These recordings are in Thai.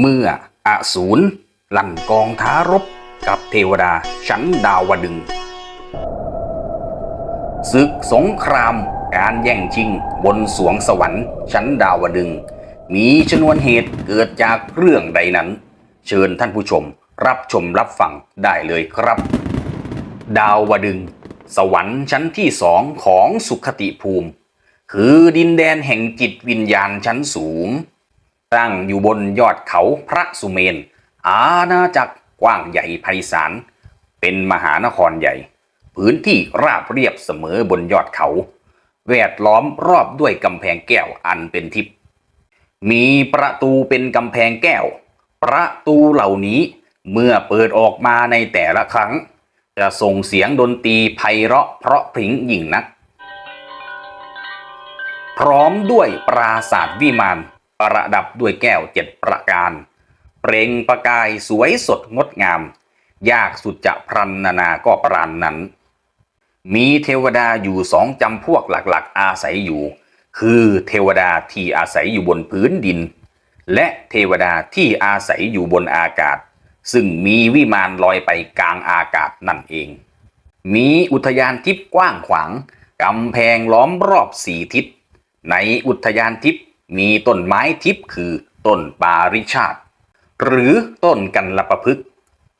เมื่ออสูรลั่นกองท้ารบกับเทวดาชั้นดาวดึงศึกสงครามการแย่งชิงบนสวงสวรรค์ชั้นดาวดึง มีชนวนเหตุเกิดจากเรื่องใดนั้น เชิญท่านผู้ชมรับชมรับฟังได้เลยครับ ดาวดึง สวรรค์ชั้นที่สองของสุขติภูมิ คือดินแดนแห่งจิตวิญญาณชั้นสูง ตั้งอยู่บนยอดเขาพระสุเมน อาณาจักรกว้างใหญ่ไพศาล เป็นมหานครใหญ่ พื้นที่ราบเรียบเสมอบนยอดเขา แวดล้อมรอบด้วยกำแพงแก้วอันเป็นทิพย์ มีประตูเป็นกำแพงแก้ว ประตูเหล่านี้เมื่อเปิดออกมาในแต่ละครั้ง จะส่งเสียงดนตรีไพเราะเพราะพริ้งยิ่งนัก พร้อมด้วยปราศาสตร์วิมาน ประดับด้วยแก้วเจ็ดประการ เปล่งประกายสวยสดงดงาม ยากสุดจะพรรณนาก็ปรานนั้น มีเทวดาอยู่สองจำพวกหลักๆ อาศัยอยู่ คือเทวดาที่อาศัยอยู่บนพื้นดิน และเทวดาที่อาศัยอยู่บนอากาศ ซึ่งมีวิมานลอยไปกลางอากาศนั่นเอง มีอุทยานทิพย์กว้างขวางกำแพงล้อมรอบสี่ทิศ ในอุทยานทิพย์ มีต้นไม้ทิพย์คือต้นปาริชาติ หรือต้นกันลประพฤก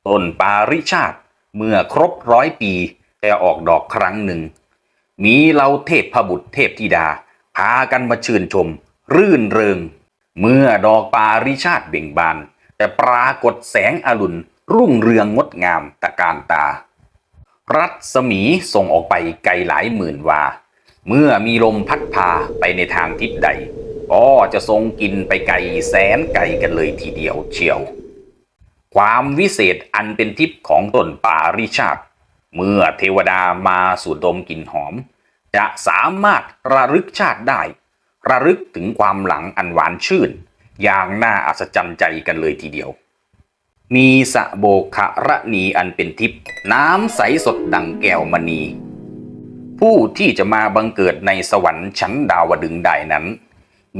ต้นปาริชาติเมื่อครบร้อยปีจะออกดอกครั้งหนึ่ง มีเราเทพพบุตรเทพธิดา พากันมาชื่นชม รื่นเริง เมื่อดอกปาริชาติเบ่งบานจะปรากฏแสงอรุณรุ่งเรืองงดงามตะการตา รัศมีส่งออกไปไกลหลายหมื่นวา เมื่อมีลมพัดพาไปในทางทิศใด ก็จะทรงกินไปไกลแสนไกลกันเลยทีเดียวเชียว ความวิเศษอันเป็นทิพย์ของต้นป่าริชาตเมื่อเทวดามาสูดดมกลิ่นหอม จะสามารถระลึกชาติได้ ระลึกถึงความหลังอันหวานชื่น อย่างน่าอัศจรรย์ใจกันเลยทีเดียว มีสะโบกะระนีอันเป็นทิพย์น้ำใสสดดังแก้วมณี ผู้ที่จะมาบังเกิดในสวรรค์ชั้นดาวดึงส์ได้นั้น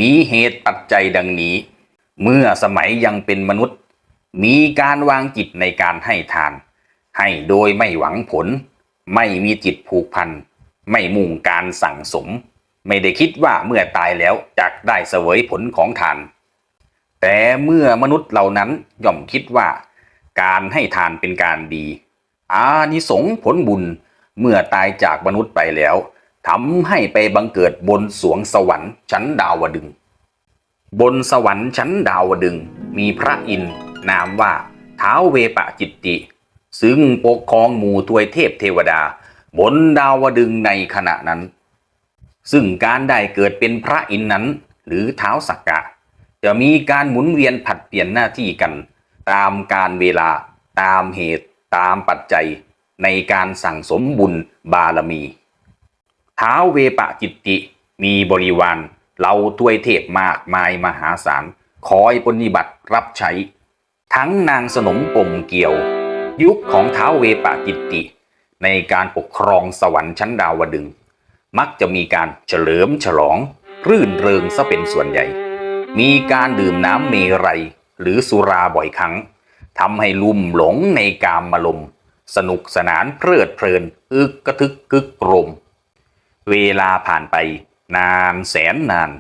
มีเหตุปัจจัยดังนี้ เมื่อสมัยยังเป็นมนุษย์ มีการวางจิตในการให้ทาน ให้โดยไม่หวังผล ไม่มีจิตผูกพัน ไม่มุ่งการสั่งสม ไม่ได้คิดว่าเมื่อตายแล้วจะได้เสวยผลของทาน แต่เมื่อมนุษย์เหล่านั้นย่อมคิดว่า การให้ทานเป็นการดี อานิสงผลบุญเมื่อตายจากมนุษย์ไปแล้ว ทำให้ไปบังเกิดบนสวงสวรรค์ชั้นดาวดึง บนสวรรค์ชั้นดาวดึง มีพระอินทร์นามว่าท้าวเวปะจิตติ ซึ่งปกครองหมู่ทวยเทพเทวดา บนดาวดึงในขณะนั้น ซึ่งการได้เกิดเป็นพระอินทร์นั้น หรือเท้าสักกะ จะมีการหมุนเวียนผัดเปลี่ยนหน้าที่กัน ตามการเวลาตามเหตุตามปัจจัยในการสั่งสมบุญบารมี ท้าวเวปะจิตติมีบริวารเหล่าทวยเทพมากมายมหาศาลคอยปฏิบัติรับใช้ ทั้งนางสนมปมเกี่ยว ยุคของท้าวเวปะจิตติ ในการปกครองสวรรค์ชั้นดาวดึง มักจะมีการเฉลิมฉลอง รื่นเริงซะเป็นส่วนใหญ่ มีการดื่มน้ำเมรัยหรือสุราบ่อยครั้งทำให้ลุ่มหลงในกามมาลม สนุกสนานเพลิดเพลิน อึกกระทึกกึกโกรม เวลาผ่านไปนานแสนนาน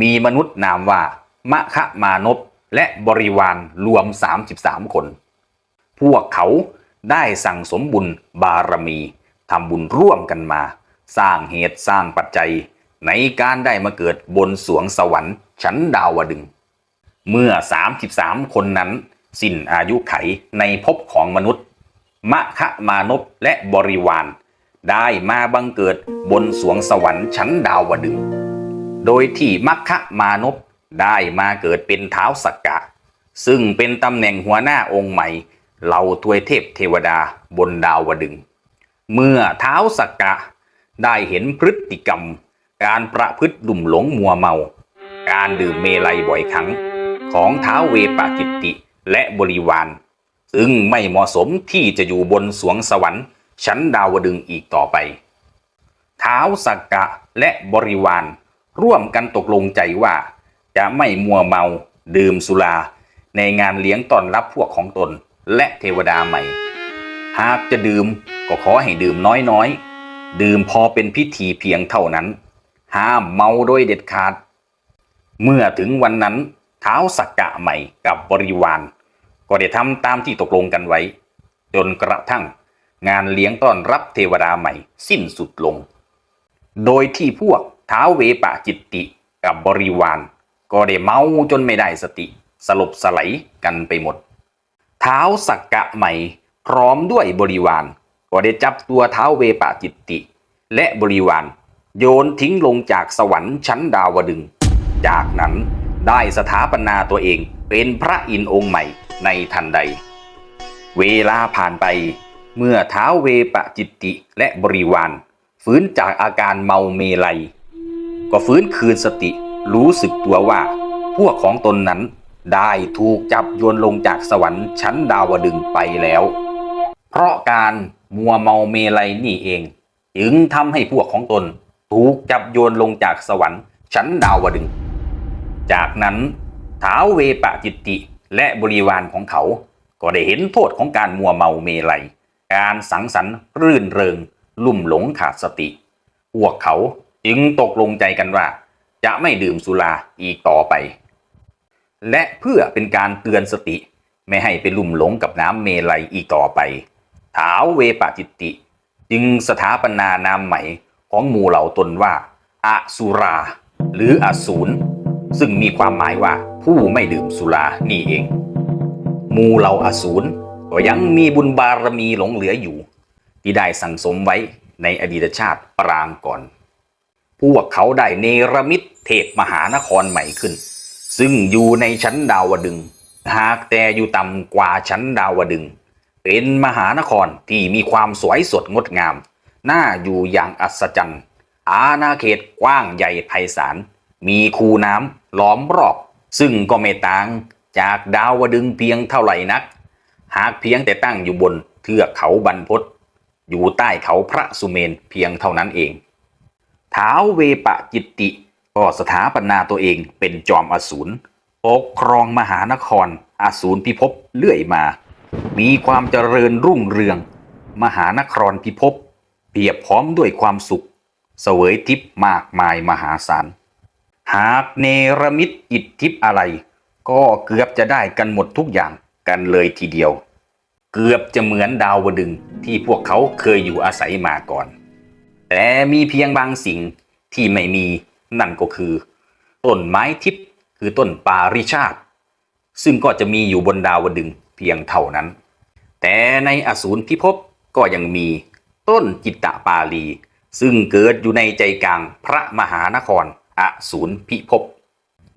มีมนุษย์นามว่ามะคะมานพและบริวารรวม 33 คน พวกเขาได้สั่งสมบุญบารมีทำบุญร่วมกันมา สร้างเหตุสร้างปัจจัย ในการได้มาเกิดบนสวงสวรรค์ชั้นดาวดึง เมื่อ 33 คนนั้น สิ้นอายุไขในภพของมนุษย์ มะคะมานพและบริวาร ได้มาบังเกิดบนสวงสวรรค์ชั้นดาวดึง โดยที่มัคคะมานพได้มาเกิดเป็นเท้าสักกะ ซึ่งเป็นตำแหน่งหัวหน้าองค์ใหม่เหล่าทวยเทพเทวดาบนดาวดึง เมื่อเท้าสักกะได้เห็นพฤติกรรม การประพฤติลุ่มหลงมัวเมา การดื่มเมลัยบ่อยครั้ง ของเท้าเวปากิตติและบริวาร ซึ่งไม่เหมาะสมที่จะอยู่บนสวงสวรรค์ ชั้นดาวดึงอีกต่อไป ท้าวสักกะและบริวาร ร่วมกันตกลงใจว่า จะไม่มัวเมาดื่มสุรา ในงานเลี้ยงต้อนรับพวกของตนและเทวดาใหม่ หากจะดื่มก็ขอให้ดื่มน้อยๆ ดื่มพอเป็นพิธีเพียงเท่านั้น ห้ามเมาโดยเด็ดขาด เมื่อถึงวันนั้นท้าวสักกะใหม่กับบริวาร ก็ได้ทำตามที่ตกลงกันไว้ จนกระทั่ง งานเลี้ยงต้อนรับเทวดาใหม่สิ้นสุดลง โดยที่พวกท้าวเวปะจิตติกับบริวาร ก็ได้เมาจนไม่ได้สติ สลบสลด์กันไปหมดเท้าวสักกะใหม่ พร้อมด้วยบริวาร ก็ได้จับตัวเท้าวเวปะจิตติ และบริวาร โยนทิ้งลงจากสวรรค์ชั้นดาวดึง จากนั้นได้สถาปนาตัวเองเป็นพระอินทร์องค์ใหม่ในทันใด เวลาผ่านไป เมื่อเท้าเวปะจิตติและบริวารฟื้นจากอาการเมาเมลัย ก็ฟื้นคืนสติรู้สึกตัวว่า พวกของตนนั้นได้ถูกจับโยนลงจากสวรรค์ชั้นดาวดึงไปแล้ว เพราะการมัวเมาเมลัยนี่เอง จึงทำให้พวกของตน ถูกจับโยนลงจากสวรรค์ชั้นดาวดึง จากนั้นท้าวเวปะจิตติและบริวารของเขา ก็ได้เห็นโทษของการมัวเมาเมลัย การสังสรรค์รื่นเริง ลุ่มหลงขาดสติ พวกเขาจึงตกลงใจกันว่า จะไม่ดื่มสุราอีกต่อไป และเพื่อเป็นการเตือนสติไม่ให้ไปลุ่มหลงกับน้ำเมลัยอีกต่อไปท้าวเวปจิตติ จึงสถาปนานามใหม่ของหมู่เหล่าตนว่าอสุรา หรืออสูรซึ่งมีความหมายว่าผู้ไม่ดื่มสุรานี่เอง หมู่เหล่าอสูร ก็ยังมีบุญบารมีหลงเหลืออยู่ ที่ได้สั่งสมไว้ในอดีตชาติปรางก่อน พวกเขาได้เนรมิตเทพมหานครใหม่ขึ้น ซึ่งอยู่ในชั้นดาวดึง หากแต่อยู่ต่ำกว่าชั้นดาวดึง เป็นมหานครที่มีความสวยสดงดงาม น่าอยู่อย่างอัศจรรย์ อาณาเขตกว้างใหญ่ไพศาล มีคูน้ำล้อมรอบ ซึ่งก็ไม่ต่างจากดาวดึงเพียงเท่าไหร่นัก หากเพียงแต่ตั้งอยู่บนเทือกเขาบรรพตอยู่ใต้เขาพระสุเมนเพียงเท่านั้นเองท้าวเวปะจิตติก็สถาปนาตัวเองเป็นจอมอสูรปกครองมหานครอสูรพิภพเรื่อยมา มีความเจริญรุ่งเรือง มหานครพิภพเพียบพร้อมด้วยความสุข เสวยทิพมากมายมหาศาล หากเนรมิตอิทธิพอะไร ก็เกือบจะได้กันหมดทุกอย่าง กันเลยทีเดียว เกือบจะเหมือนดาวดึงที่พวกเขาเคยอยู่อาศัยมาก่อน แต่มีเพียงบางสิ่งที่ไม่มีนั่นก็คือ ต้นไม้ทิพย์คือต้นปาริชาติ ซึ่งก็จะมีอยู่บนดาวดึงเพียงเท่านั้น แต่ในอสูรพิภพก็ยังมีต้นจิตตปาลี ซึ่งเกิดอยู่ในใจกลางพระมหานครอสูรพิภพ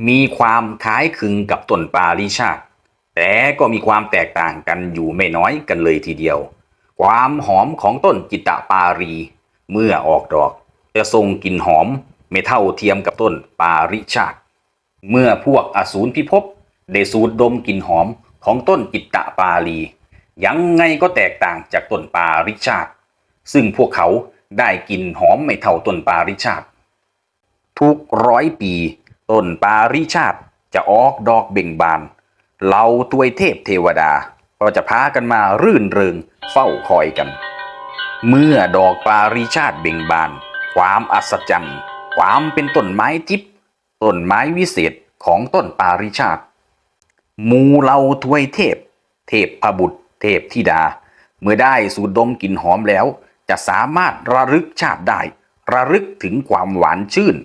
มีความคล้ายคลึงกับต้นปาริชาติ แต่ก็มีความแตกต่างกันอยู่ไม่น้อยกันเลยทีเดียว ความหอมของต้นจิตตปารี เมื่อออกดอก จะทรงกลิ่นหอมไม่เท่าเทียมกับต้นปาริชาติ เมื่อพวกอสูรพิภพได้สูดดมกลิ่นหอมของต้นจิตตปาลี ยังไงก็แตกต่างจากต้นปาริชาติ ซึ่งพวกเขาได้กลิ่นหอมไม่เท่าต้นปาริชาติ ทุกร้อยปี ต้นปาริชาติจะออกดอกเบ่งบาน เหล่าตัวเทพเทวดาก็จะพากันมารื่นเริงเฝ้าคอยกัน เมื่อดอกปาริชาติเบ่งบาน ความอัศจรรย์ ความเป็นต้นไม้ทิพต้นไม้วิเศษของต้นปาริชาติมูเหล่าทวยเทพ เทพพบุตร เทพธิดา เมื่อได้สูดดมกลิ่นหอมแล้ว จะสามารถระลึกชาติได้ ระลึกถึงความหวานชื่น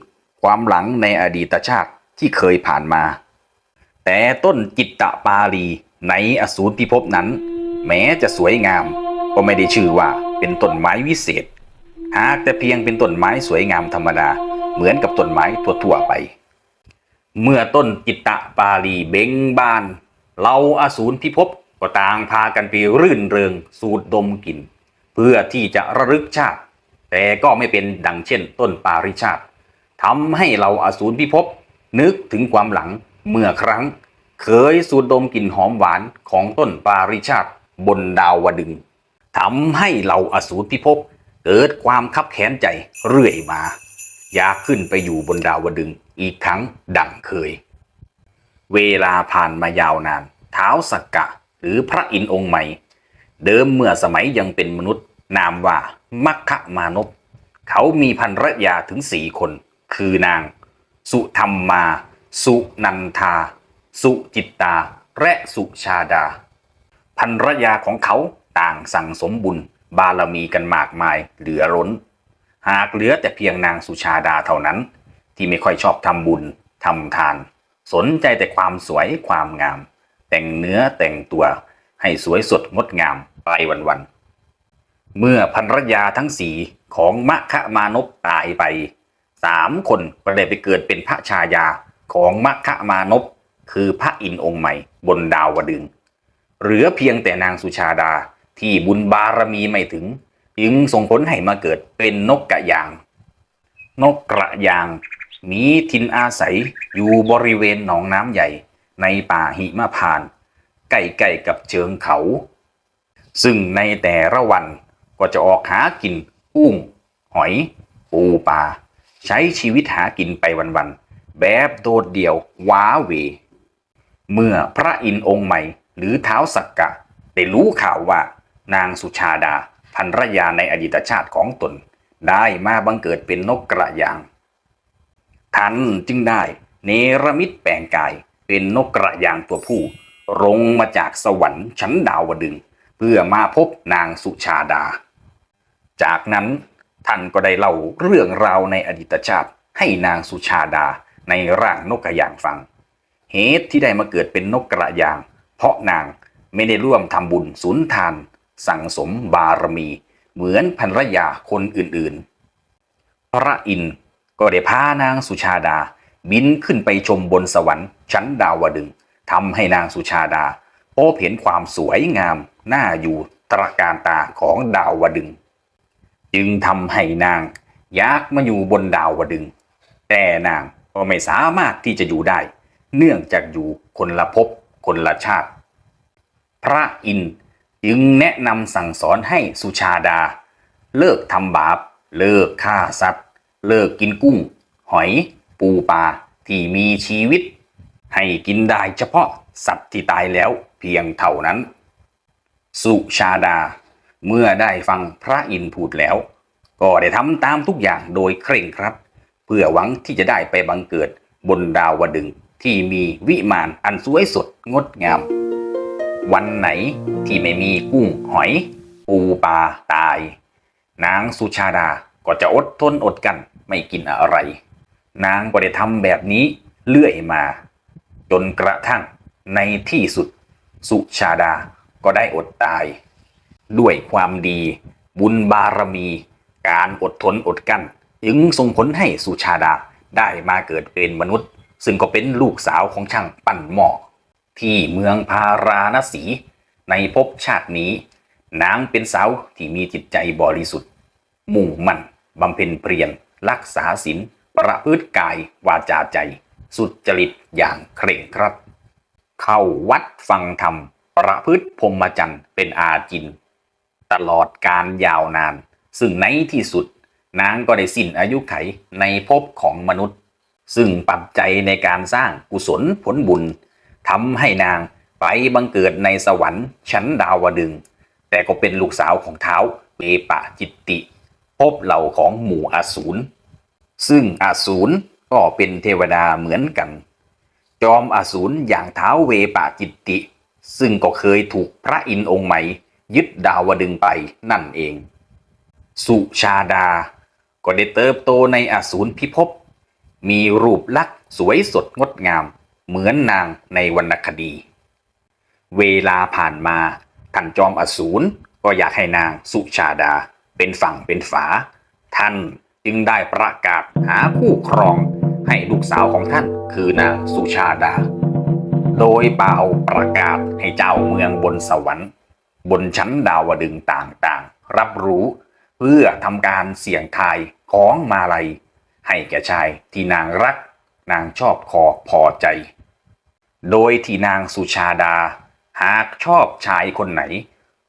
ความหลังในอดีตชาติที่เคยผ่านมา แต่ต้นจิตตปาลีในอสูรพิภพนั้น แม้จะสวยงาม ก็ไม่ได้ชื่อว่าเป็นต้นไม้วิเศษ หากแต่เพียงเป็นต้นไม้สวยงามธรรมดา เหมือนกับต้นไม้ทั่วๆไป เมื่อต้นจิตตปาลีเบ่งบานเราอสูรพิภพก็ต่างพากันไปรื่นเริงสูดดมกลิ่น เพื่อที่จะระลึกชาติ แต่ก็ไม่เป็นดังเช่น ต้นปาริชาติทำให้เราอสูรพิภพนึกถึงความหลัง เมื่อครั้ง เคยสูดดมกลิ่นหอมหวานของต้นปาริชาติบนดาวดึงทำให้เราอสูรพิภพเกิดความคับแค้นใจเรื่อยมา อยากขึ้นไปอยู่บนดาวดึงอีกครั้งดังเคย เวลาผ่านมายาวนานเท้าสักกะหรือพระอินทร์องค์ใหม่ เดิมเมื่อสมัยยังเป็นมนุษย์ นามว่ามัคคมานพเขามีภรรยาถึงสี่คน คือนาง สุธรรมมา สุนันทา สุจิตตา และสุชาดาภรรยาของเขาต่างสั่งสมบุญบารมีกันมากมายเหลือล้น หากเหลือแต่เพียงนางสุชาดาเท่านั้น ที่ไม่ค่อยชอบทำบุญทำทาน สนใจแต่ความสวยความงาม แต่งเนื้อแต่งตัวให้สวยสดงดงามไปวันๆเมื่อภรรยาทั้งสี่ของมะคะมานพตายไปสามคนก็ได้ไปเกิดเป็นพระชายา ของมะคะมานพคือพระอินทร์องค์ใหม่บนดาวดึง เหลือเพียงแต่นางสุชาดาที่บุญบารมีไม่ถึง จึงส่งผลให้มาเกิดเป็นนกกระยาง นกกระยางมีถิ่นอาศัยอยู่บริเวณหนองน้ำใหญ่ในป่าหิมพาน ใกล้ๆกับเชิงเขา ซึ่งในแต่ละวันก็จะออกหากินกุ้ง หอย ปูปลาใช้ชีวิตหากินไปวันๆ แบบโดดเดี่ยวว้าเว เมื่อพระอินทร์องค์ใหม่หรือเท้าสักกะ ได้รู้ข่าวว่านางสุชาดาภรรยาในอดีตชาติของตน ได้มาบังเกิดเป็นนกกระยาง ท่านจึงได้เนรมิตแปลงกายเป็นนกกระยางตัวผู้ลงมาจากสวรรค์ชั้นดาวดึง เพื่อมาพบนางสุชาดา จากนั้นท่านก็ได้เล่าเรื่องราวในอดีตชาติให้นางสุชาดา ในร่างนกกระยางฟัง เหตุที่ได้มาเกิดเป็นนกกระยาง เพราะนางไม่ได้ร่วมทำบุญสุนทาน สั่งสมบารมี เหมือนภรรยาคนอื่นๆ พระอินทร์ก็ได้พานางสุชาดา บินขึ้นไปชมบนสวรรค์ชั้นดาวดึงส์ทำให้นางสุชาดาพบเห็นความสวยงามน่าอยู่ตระการตาของดาวดึง จึงทำให้นางอยากมาอยู่บนดาวดึง แต่นาง ก็ไม่สามารถที่จะอยู่ได้ เนื่องจากอยู่คนละภพคนละชาติ พระอินทร์จึงแนะนำสั่งสอนให้สุชาดา เลิกทำบาป เลิกฆ่าสัตว์ เลิกกินกุ้ง หอย ปูปลาที่มีชีวิต ให้กินได้เฉพาะสัตว์ที่ตายแล้วเพียงเท่านั้น สุชาดา เมื่อได้ฟังพระอินทร์พูดแล้ว ก็ได้ทำตามทุกอย่างโดยเคร่งครัด เพื่อหวังที่จะได้ไปบังเกิดบนดาววดึงที่มีวิมานอันสวยสดงดงาม วันไหนที่ไม่มีกุ้งหอยปูปลาตาย นางสุชาดาก็จะอดทนอดกันไม่กินอะไร นางก็ได้ทำแบบนี้เรื่อยมา จนกระทั่งในที่สุด สุชาดาก็ได้อดตาย ด้วยความดี บุญบารมี การอดทนอดกั้น จึงส่งผลให้สุชาดาได้มาเกิดเป็นมนุษย์ ซึ่งก็เป็นลูกสาวของช่างปั้นหม้อที่เมืองพาราณสี ในภพชาตินี้ นางเป็นสาวที่มีจิตใจบริสุทธิ์ มุ่งมั่นบำเพ็ญเพียรรักษาศีลประพฤติกายวาจาใจ สุจริตอย่างเคร่งครัด เข้าวัดฟังธรรม ประพฤติพรหมจรรย์เป็นอาจิน ตลอดการยาวนาน ซึ่งในที่สุด นางก็ได้สิ้นอายุไขในภพของมนุษย์ ซึ่งปัจจัยในการสร้างกุศลผลบุญทำให้นางไปบังเกิดในสวรรค์ชั้นดาวดึง แต่ก็เป็นลูกสาวของเท้าเปปะจิตติภพเหล่าของหมู่อสูร ซึ่งอสูรก็เป็นเทวดาเหมือนกัน จอมอสูรอย่างเท้าเวปะจิตติ ซึ่งก็เคยถูกพระอินทร์องค์ใหม่ ยึดดาวดึงไปนั่นเอง สุชาดา ก็ได้เติบโตในอสูรพิภพ มีรูปลักษณ์สวยสดงดงาม เหมือนนางในวรรณคดี เวลาผ่านมาท่านจอมอสูรก็อยากให้นางสุชาดาเป็นฝั่งเป็นฝา ท่านจึงได้ประกาศหาคู่ครองให้ลูกสาวของท่านคือนางสุชาดา โดยเป่าประกาศให้เจ้าเมืองบนสวรรค์ บนชั้นดาวดึงต่างๆ รับรู้เพื่อทำการเสี่ยงทาย ของมาลัย ให้แก่ชายที่นางรักนางชอบคอพอใจ โดยที่นางสุชาดา หากชอบชายคนไหน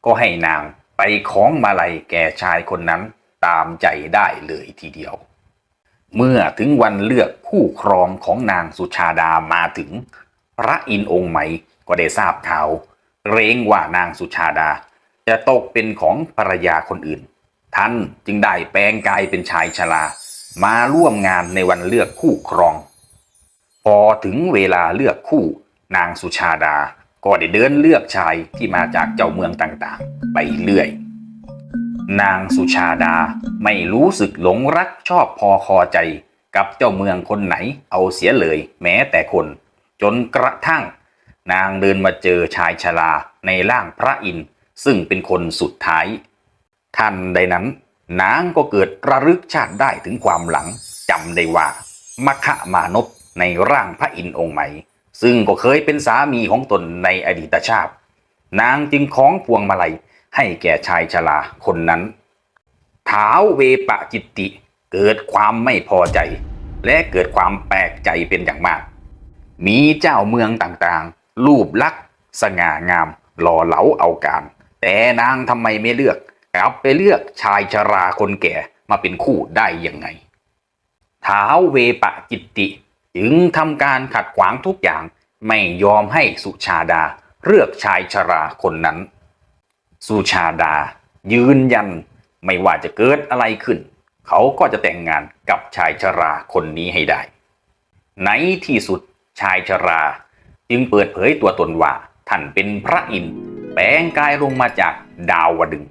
ก็ให้นางไปของมาลัยแก่ชายคนนั้นตามใจได้เลยทีเดียว เมื่อถึงวันเลือกคู่ครองของนางสุชาดามาถึง พระอินองค์ใหม่ก็ได้ทราบข่าวเกรงว่านางสุชาดาจะตกเป็นของภรรยาคนอื่น ท่านจึงได้แปลงกายเป็นชายชรา มาร่วมงานในวันเลือกคู่ครอง พอถึงเวลาเลือกคู่ นางสุชาดาก็ได้เดินเลือกชายที่มาจากเจ้าเมืองต่างๆ ไปเรื่อย นางสุชาดาไม่รู้สึกหลงรักชอบพอคอใจกับเจ้าเมืองคนไหนเอาเสียเลยแม้แต่คน จนกระทั่ง นางเดินมาเจอชายชราในร่างพระอินทร์ซึ่งเป็นคนสุดท้าย ท่านใดนั้น นางก็เกิดระลึกชาติได้ถึงความหลังจำได้ว่ามัคคะมานพในร่างพระอินทร์องค์ใหม่ ซึ่งก็เคยเป็นสามีของตนในอดีตชาติ นางจึงคล้องพวงมาลัยให้แก่ชายชราคนนั้นท้าวเวปะจิตติเกิดความไม่พอใจ และเกิดความแปลกใจเป็นอย่างมาก มีเจ้าเมืองต่างๆ รูปลักษณ์สง่างามหล่อเหลาเอาการ แต่นางทำไมไม่เลือก กลับไปเลือกชายชราคนแก่มาเป็นคู่ได้ยังไงท้าวเวปะจิตติ จึงทำการขัดขวางทุกอย่างไม่ยอมให้สุชาดาเลือกชายชราคนนั้น สุชาดา ยืนยันไม่ว่าจะเกิดอะไรขึ้น เขาก็จะแต่งงานกับชายชราคนนี้ให้ได้ ในที่สุดชายชรา จึงเปิดเผยตัวตนว่าท่านเป็นพระอินทร์แปลงกายลงมาจากดาวดึง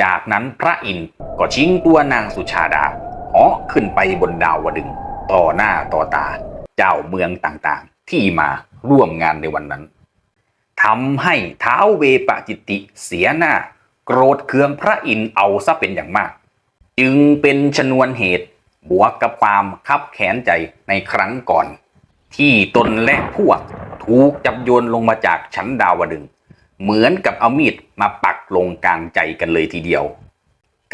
จากนั้นพระอินทร์ก็ชิงตัวนางสุชาดาเหาะขึ้นไปบนดาวดึงต่อหน้าต่อตา เจ้าเมืองต่างๆ ที่มาร่วมงานในวันนั้นทำให้ท้าวเวปจิติเสียหน้า โกรธเคืองพระอินทร์เอาซะเป็นอย่างมาก จึงเป็นชนวนเหตุบวกกับความคับแค้นใจในครั้งก่อน ที่ตนและพวกถูกจับโยนลงมาจากชั้นดาวดึง เหมือนกับเอามีดมาปักลงกลางใจกันเลยทีเดียว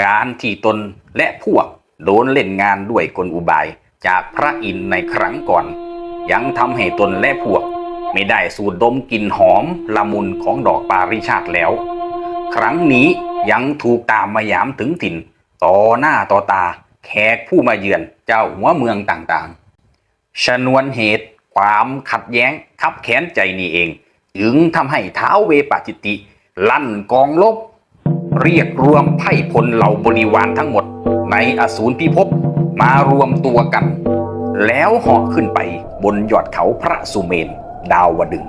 การที่ตนและพวกโดนเล่นงานด้วยกลอุบายจากพระอินทร์ในครั้งก่อน ยังทำให้ตนและพวก ไม่ได้สูดดมกลิ่นหอมละมุนของดอกปาริชาติแล้ว ครั้งนี้ยังถูกตามมายามถึงถิ่น ต่อหน้าต่อตาแขกผู้มาเยือนเจ้าหัวเมืองต่างๆ ชนวนเหตุความขัดแย้งคับแค้นใจนี่เอง จึงทำให้ท้าวเวปาจิติ ลั่นกองลบ เรียกรวมไพ่พลเหล่าบริวารทั้งหมด ในอสูรพิภพมารวมตัวกัน แล้วเหาะขึ้นไปบนยอดเขาพระสุเมน ดาวดึง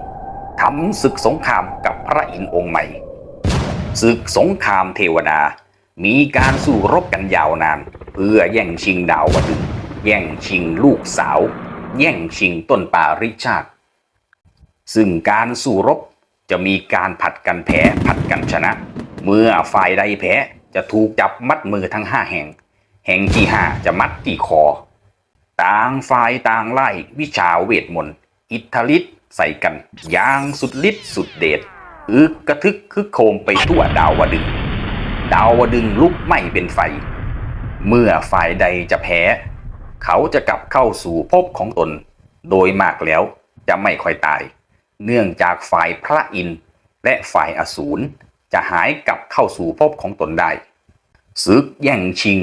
ทำศึกสงครามกับพระอินทร์องค์ใหม่ศึกสงครามเทวดา มีการสู้รบกันยาวนาน เพื่อแย่งชิงดาวดึงแย่งชิงลูกสาว แย่งชิงต้นปาริชาติ ซึ่งการสู้รบจะมีการผัดกันแพ้ผัดกันชนะ เมื่อฝ่ายใดแพ้จะถูกจับมัดมือทั้งห้าแห่ง แห่งที่ห้าจะมัดที่คอ ต่างฝ่ายต่างไล่วิชาเวทมนต์ อิทธิฤทธิ์ใส่กันอย่างสุดฤทธิ์สุดเดชอึกกระทึกคึกโครมไปทั่วดาวดึง ดาวดึงลุกไหม้เป็นไฟ เมื่อฝ่ายใดจะแพ้ เขาจะกลับเข้าสู่ภพของตน โดยมากแล้วจะไม่ค่อยตาย เนื่องจากฝ่ายพระอินทร์และฝ่ายอสูรจะหายกลับเข้าสู่ภพของตนได้ศึกแย่งชิง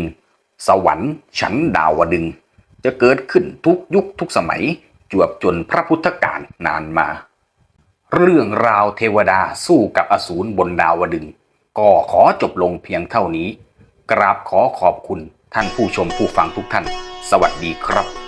สวรรค์ชั้นดาวดึง จะเกิดขึ้นทุกยุคทุกสมัยจวบจนพระพุทธกาลนานมา เรื่องราวเทวดาสู้กับอสูรบนดาวดึง ก็ขอจบลงเพียงเท่านี้ กราบขอขอบคุณท่านผู้ชมผู้ฟังทุกท่าน สวัสดีครับ